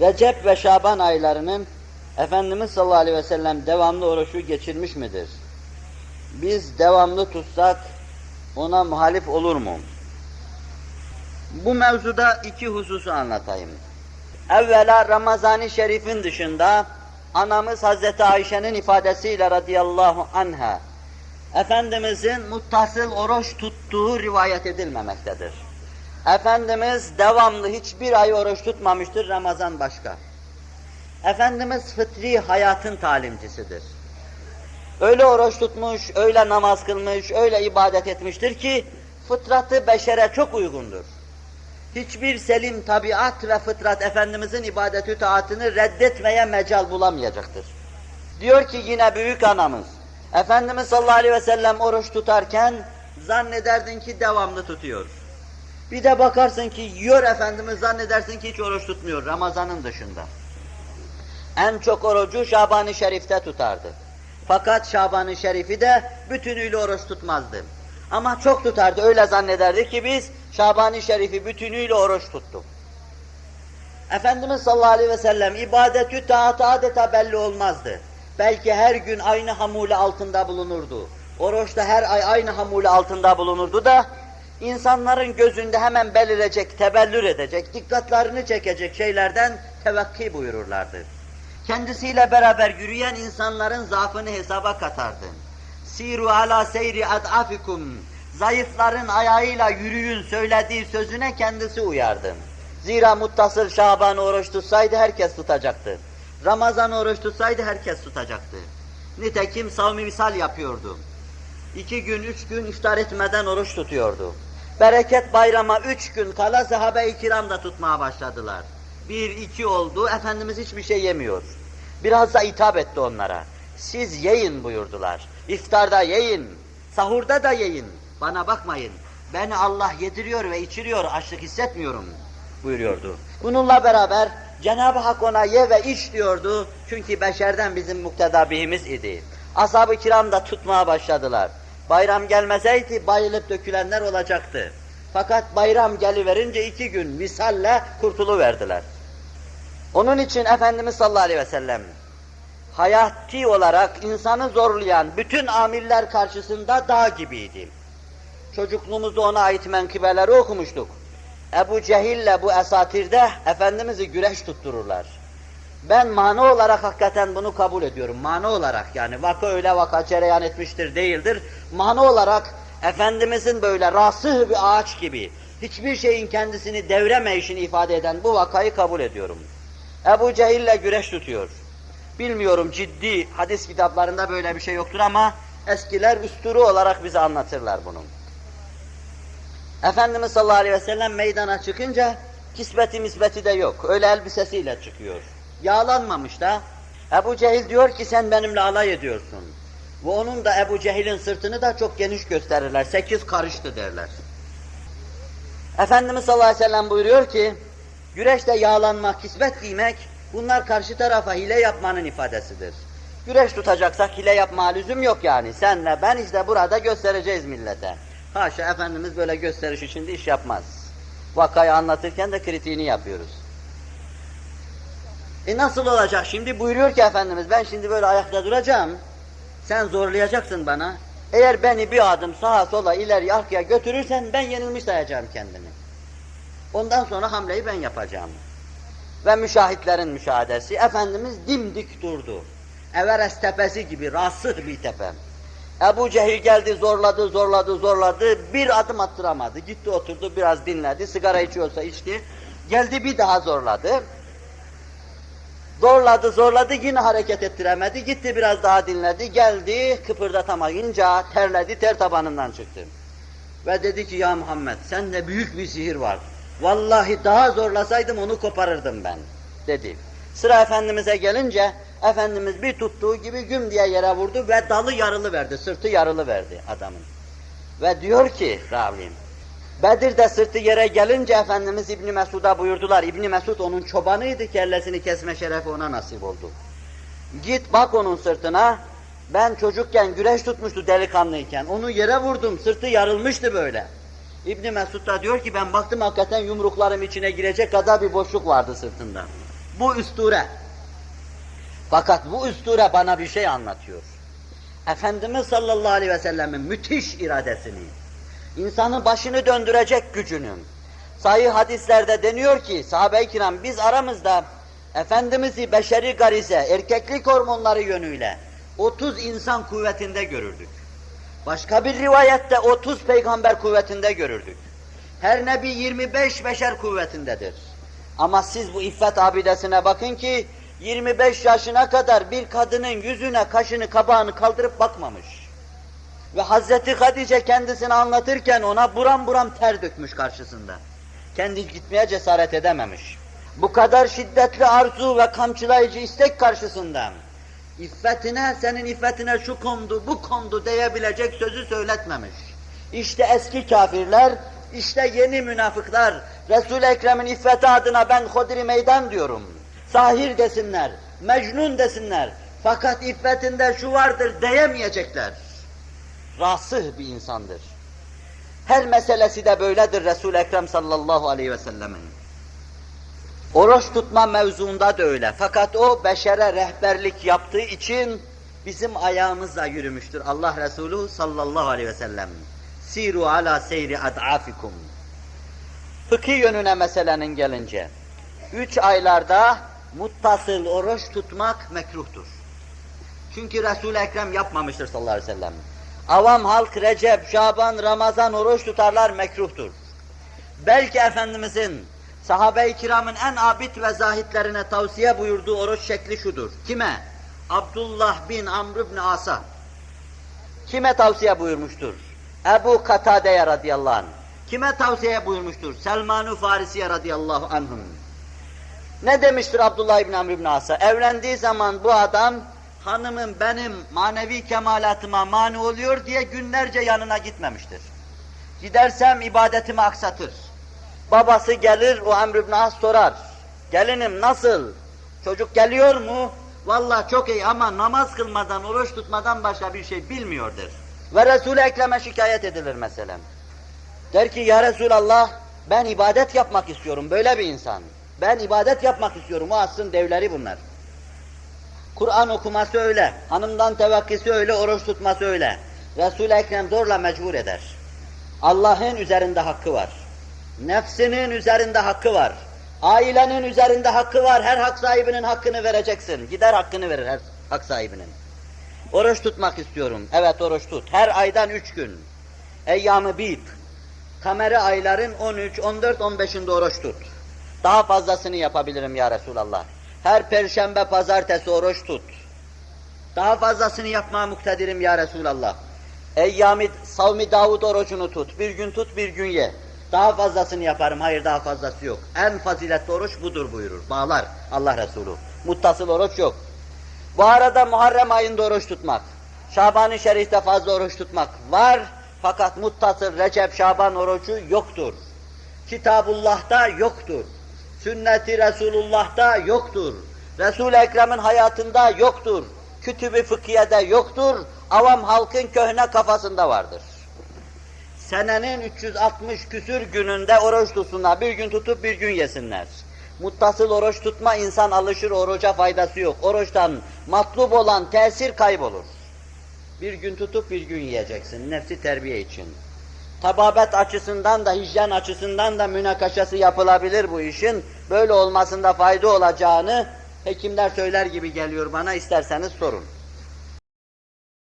Recep ve Şaban aylarının Efendimiz sallallahu aleyhi ve sellem devamlı oruçu geçirmiş midir? Biz devamlı tutsak ona muhalif olur mu? Bu mevzuda iki hususu anlatayım. Evvela Ramazan-ı Şerif'in dışında anamız Hazreti Ayşe'nin ifadesiyle radıyallahu anha Efendimizin muttasıl oruç tuttuğu rivayet edilmemektedir. Efendimiz devamlı hiçbir ay oruç tutmamıştır, Ramazan başka. Efendimiz fıtri hayatın talimcisidir. Öyle oruç tutmuş, öyle namaz kılmış, öyle ibadet etmiştir ki fıtratı beşere çok uygundur. Hiçbir selim tabiat ve fıtrat Efendimizin ibadetü taatını reddetmeye mecal bulamayacaktır. Diyor ki yine büyük anamız, Efendimiz sallallahu aleyhi ve sellem oruç tutarken zannederdin ki devamlı tutuyor. Bir de bakarsın ki yiyor Efendimiz zannedersin ki hiç oruç tutmuyor Ramazan'ın dışında. En çok orucu Şaban-ı Şerif'te tutardı. Fakat Şaban-ı Şerif'i de bütünüyle oruç tutmazdı. Ama çok tutardı. Öyle zannederdik ki biz Şaban-ı Şerif'i bütünüyle oruç tuttuk. Efendimiz sallallahu aleyhi ve sellem ibadetü taat adeta belli olmazdı. Belki her gün aynı hamule altında bulunurdu. Oruçta her ay aynı hamule altında bulunurdu da insanların gözünde hemen belirecek, tebellür edecek, dikkatlerini çekecek şeylerden tevakki buyururlardı. Kendisiyle beraber yürüyen insanların zaafını hesaba katardı. Siru ala seyri ad'afikum. Zayıfların ayağıyla yürüyün söylediği sözüne kendisi uyardı. Zira muttasıl Şaban oruç tutsaydı herkes tutacaktı. Ramazan oruç tutsaydı herkes tutacaktı. Nitekim savmi misal yapıyordu. İki gün, üç gün iftar etmeden oruç tutuyordu. Bereket bayrama üç gün kala sahabe-i kiram da tutmaya başladılar. Bir, iki oldu, Efendimiz hiçbir şey yemiyor. Biraz da hitap etti onlara. Siz yiyin buyurdular. İftarda yiyin, sahurda da yiyin. Bana bakmayın. Beni Allah yediriyor ve içiriyor, açlık hissetmiyorum buyuruyordu. Bununla beraber Cenab-ı Hak ona ye ve iç diyordu. Çünkü beşerden bizim muktedabihimiz idi. Ashab-ı kiram da tutmaya başladılar. Bayram gelmeseydi bayılıp dökülenler olacaktı. Fakat bayram geliverince iki gün misalle kurtuluverdiler. Onun için Efendimiz sallallahu aleyhi ve sellem hayati olarak insanı zorlayan bütün amiller karşısında dağ gibiydi. Çocukluğumuzda ona ait menkıbeleri okumuştuk. Ebu Cehil'le bu esatirde Efendimiz'i güreş tuttururlar. Ben mana olarak hakikaten bunu kabul ediyorum. Mana olarak yani vaka öyle vaka cereyan etmiştir değildir. Mana olarak Efendimizin böyle rasih bir ağaç gibi hiçbir şeyin kendisini devremeyişini ifade eden bu vakayı kabul ediyorum. Ebu Cehil'le güreş tutuyor. Bilmiyorum ciddi hadis kitaplarında böyle bir şey yoktur ama eskiler üsturu olarak bize anlatırlar bunu. Efendimiz sallallahu aleyhi ve sellem meydana çıkınca kisbeti misbeti de yok. Öyle elbisesiyle çıkıyor. Yağlanmamış da. Ebu Cehil diyor ki sen benimle alay ediyorsun. Ve onun da Ebu Cehil'in sırtını da çok geniş gösterirler. Sekiz karıştı derler. Efendimiz sallallahu aleyhi ve sellem buyuruyor ki güreşte yağlanmak, kisbet giymek bunlar karşı tarafa hile yapmanın ifadesidir. Güreş tutacaksak hile yapma lüzum yok yani. Senle ben işte burada göstereceğiz millete. Haşa Efendimiz böyle gösteriş içinde iş yapmaz. Vakayı anlatırken de kritiğini yapıyoruz. E nasıl olacak şimdi? Buyuruyor ki Efendimiz ben şimdi böyle ayakta duracağım. Sen zorlayacaksın bana. Eğer beni bir adım sağa sola ileri arkaya götürürsen ben yenilmiş sayacağım kendimi. Ondan sonra hamleyi ben yapacağım. Ve müşahitlerin müşahedesi Efendimiz dimdik durdu. Everest tepesi gibi rasıh bir tepe. Ebu Cehil geldi zorladı, zorladı, zorladı. Bir adım attıramadı. Gitti oturdu, biraz dinledi. Sigara içiyorsa içti. Geldi bir daha zorladı. Zorladı, zorladı, yine hareket ettiremedi. Gitti biraz daha dinledi. Geldi, kıpırdatamayınca terledi, ter tabanından çıktı. Ve dedi ki ya Muhammed sende büyük bir sihir var. Vallahi daha zorlasaydım onu koparırdım ben dedi. Sıra Efendimiz'e gelince Efendimiz bir tuttuğu gibi güm diye yere vurdu ve dalı yarılı verdi, sırtı yarılı verdi adamın. Ve diyor ki ravim, Bedir'de sırtı yere gelince Efendimiz İbni Mesud'a buyurdular. İbni Mesud onun çobanıydı, kellesini kesme şerefi ona nasip oldu. Git bak onun sırtına, ben çocukken güreş tutmuştu delikanlıyken, onu yere vurdum, sırtı yarılmıştı böyle. İbni Mesud da diyor ki ben baktım hakikaten yumruklarım içine girecek kadar bir boşluk vardı sırtında. Bu üsture. Fakat bu üsture bana bir şey anlatıyor. Efendimiz sallallahu aleyhi ve sellemin müthiş iradesini, insanın başını döndürecek gücünü, sahih hadislerde deniyor ki sahabe-i kiram biz aramızda Efendimiz'i beşeri garize, erkeklik hormonları yönüyle 30 insan kuvvetinde görürdük. Başka bir rivayette 30 peygamber kuvvetinde görürdük. Her nebi 25 beşer kuvvetindedir. Ama siz bu iffet abidesine bakın ki 25 yaşına kadar bir kadının yüzüne kaşını kabağını kaldırıp bakmamış. Ve Hazreti Hadice kendisini anlatırken ona buram buram ter dökmüş karşısında. Kendi gitmeye cesaret edememiş. Bu kadar şiddetli arzu ve kamçılayıcı istek karşısında iffetine, senin iffetine şu kondu, bu kondu diyebilecek sözü söyletmemiş. İşte eski kafirler, işte yeni münafıklar, Resul-i Ekrem'in iffeti adına ben hodri meydan diyorum. Sahir desinler, mecnun desinler. Fakat iffetinde şu vardır diyemeyecekler. Rasih bir insandır. Her meselesi de böyledir Resul-i Ekrem sallallahu aleyhi ve sellemin. Oruç tutma mevzuunda da öyle. Fakat o beşere rehberlik yaptığı için bizim ayağımızla yürümüştür Allah Resulü sallallahu aleyhi ve sellem. Siru ala seyri ad'afikum. Fıkıh yönüne meselenin gelince, üç aylarda muttasıl oruç tutmak mekruhtur. Çünkü Resul-i Ekrem yapmamıştır sallallahu aleyhi ve sellem. Avam halk Recep, Şaban, Ramazan oruç tutarlar mekruhtur. Belki Efendimizin sahabe-i kiramın en abid ve zahitlerine tavsiye buyurduğu oruç şekli şudur. Kime? Abdullah bin Amr bin As'a. Kime tavsiye buyurmuştur? Ebu Katade'ye radıyallahu anh. Kime tavsiye buyurmuştur? Selman-ı Farisi'ye radıyallahu anhum. Ne demiştir Abdullah bin Amr bin As'a? Evlendiği zaman bu adam hanımım benim manevi kemalatıma mani oluyor diye günlerce yanına gitmemiştir. Gidersem ibadetimi aksatır. Babası gelir, o Amr ibn As sorar. Gelinim nasıl? Çocuk geliyor mu? Vallahi çok iyi ama namaz kılmadan, oruç tutmadan başka bir şey bilmiyordur. Ve Resul-i Ekrem'e şikayet edilir mesela. Der ki ya Resulallah ben ibadet yapmak istiyorum böyle bir insan. Ben ibadet yapmak istiyorum. O asrın devleri bunlar. Kur'an okuması öyle, hanımdan tevakkisi öyle, oruç tutması öyle. Resul-i Ekrem zorla mecbur eder. Allah'ın üzerinde hakkı var. Nefsinin üzerinde hakkı var. Ailenin üzerinde hakkı var. Her hak sahibinin hakkını vereceksin. Gider hakkını verir her hak sahibinin. Oruç tutmak istiyorum. Evet oruç tut. Her aydan üç gün. Eyyamı bid. Kameri ayların 13, 14, 15'inde oruç tut. Daha fazlasını yapabilirim ya Resulallah. Her perşembe, pazartesi oruç tut. Daha fazlasını yapmaya muktedirim ya Resulallah. Eyyami savmi Davud orucunu tut. Bir gün tut, bir gün ye. Daha fazlasını yaparım. Hayır daha fazlası yok. En faziletli oruç budur buyurur. Bağlar Allah Resulü. Muttasıl oruç yok. Bu arada Muharrem ayında oruç tutmak. Şaban-ı Şerif'te fazla oruç tutmak var. Fakat muttasıl Recep Şaban orucu yoktur. Kitabullah'ta yoktur. Sünnet-i Resulullah'ta yoktur. Resul-i Ekrem'in hayatında yoktur. Kütüb-i fıkhiyede yoktur. Avam halkın köhne kafasında vardır. Senenin 360 küsür gününde oruç tutsunlar. Bir gün tutup bir gün yesinler. Muttasıl oruç tutma insan alışır oruca faydası yok. Oruçtan matlub olan tesir kaybolur. Bir gün tutup bir gün yiyeceksin nefsi terbiye için. Tababet açısından da hijyen açısından da münakaşası yapılabilir bu işin. Böyle olmasında fayda olacağını hekimler söyler gibi geliyor bana isterseniz sorun.